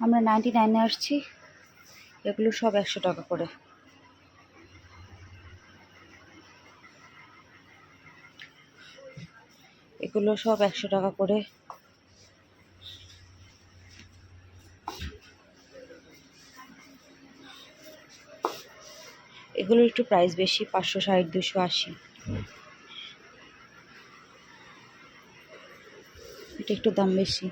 আমরা নাইনটি নাইনে আসছি। এগুলো সব একশো টাকা করে। এগুলো সব একশো টাকা করে। এগুলোর একটু প্রাইস বেশি পাঁচশো ষাট দুশো আশি। এটা একটু দাম বেশি।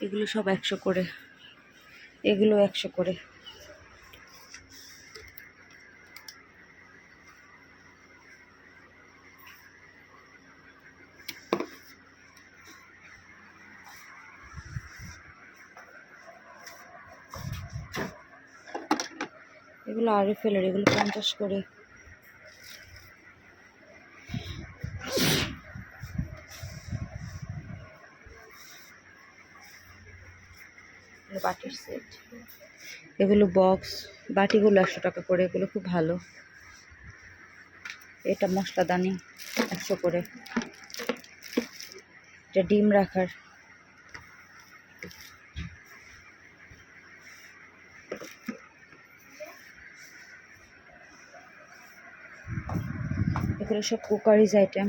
এগুলো সব একশো করে। এগুলো একশো করে। এগুলো আরে ফেলের এগুলো পঞ্চাশ করে। এগুলো বাটির সেট এগুলো বক্স বাটিগুলো একশো টাকা করে, এগুলো খুব ভালো। এটা মশলাদানি একশো করে। এটা ডিম রাখার। এগুলো সব কুকারিজ আইটেম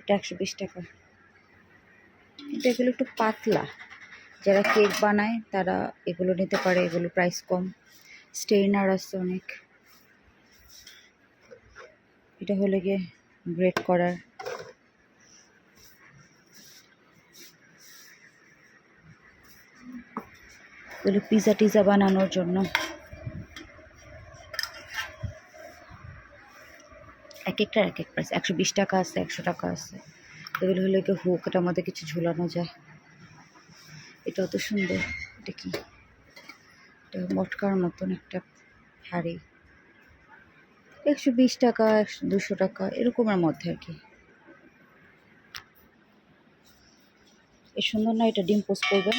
এটা একশো বিশ টাকা। কিন্তু এগুলো একটু পাতলা। যারা কেক বানায়, তারা এগুলো নিতে পারে, এগুলো প্রাইস কম। স্টেইনার আছে অনেক এটা হলে গিয়ে গ্রেট করার। এগুলো পিজা টিজা বানানোর জন্য। এক একটা, এক এক প্রাইস একশো বিশ টাকা আছে, একশো টাকা আছে। এগুলো হলে গিয়ে হুক, এটা আমাদের কিছু ঝোলানো যায়। এটা অত সুন্দর, এটা কি? এটা মটকার মতন একটা হাড়ি একশো বিশ টাকা, একশো দুশো টাকা, এরকমের মধ্যে আর কি। এ সুন্দর না, এটা ডিম পোস্ট করবেন,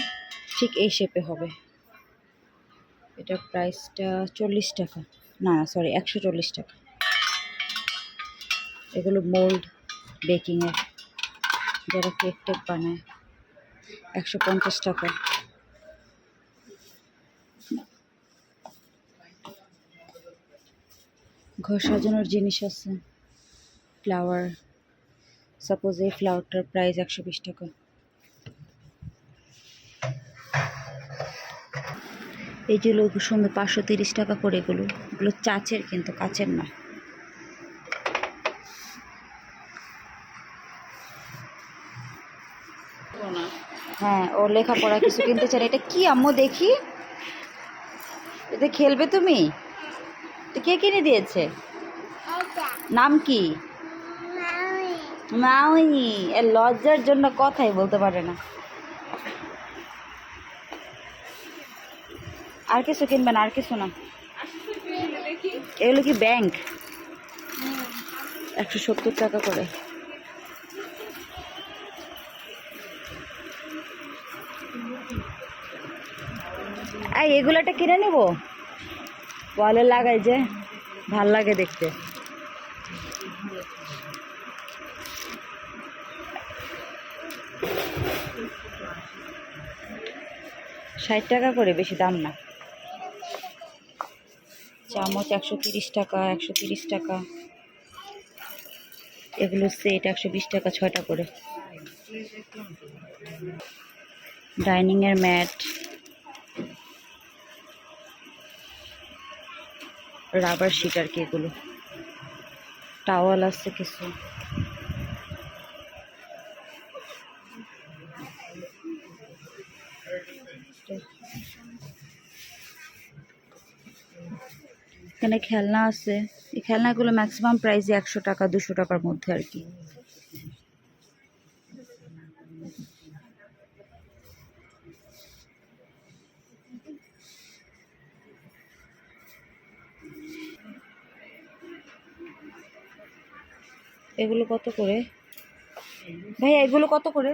ঠিক এই শেপে হবে। এটার প্রাইসটা চল্লিশ টাকা। না সরি একশো চল্লিশ টাকা। এগুলো মোল্ড বেকিংয়ের যারা কেক টেক বানায়। একশো পঞ্চাশ টাকা। ঘর সাজানোর জিনিস আছে। ফ্লাওয়ার সাপোজ এই ফ্লাওয়ারটার প্রাইস একশো বিশ টাকা। এই যেগুলো সুন্দর পাঁচশো তিরিশ টাকা করে এগুলো এগুলো চাচের কিন্তু কাচের না হ্যাঁ ও লেখাপড়া কিছু কিনতে চান এটা কি আম্মু দেখি? এতে খেলবে তুমি? তো কে কিনে দিয়েছে? নাম কি? মাউই। এর লজ্জার জন্য কথাই বলতে পারে না। আর কিছু কিনবেন আর কিছু না। এগুলো কি ব্যাংক? একশো সত্তর টাকা করে। এই, এগুলোটা কিনে নেব? ওয়ালে লাগাই যে, ভালো লাগে দেখতে। ষাট টাকা করে, বেশি দাম না। চামচ একশো তিরিশ টাকা, একশো তিরিশ টাকা। এগুলো সেট একশো বিশ টাকা, ছয়টা করে। ডাইনিংয়ের ম্যাট। রাবার শিট আর কি এগুলো? টাওয়াল আছে কিছু। এখানে খেলনা আছে। এই খেলনাগুলো ম্যাক্সিমাম প্রাইসে একশো টাকা, দুশো টাকার মধ্যে আর কি। এগুলো কত করে? ভাই এগুলো কত করে?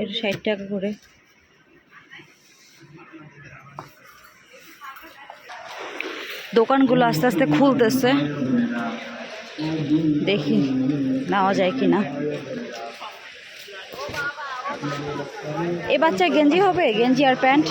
এর ষাট টাকা করে। দোকানগুলো আস্তে আস্তে খুলতেছে। দেখি নেওয়া যায় কি না এ বাচ্চার গেঞ্জি হবে? গেঞ্জি আর প্যান্ট?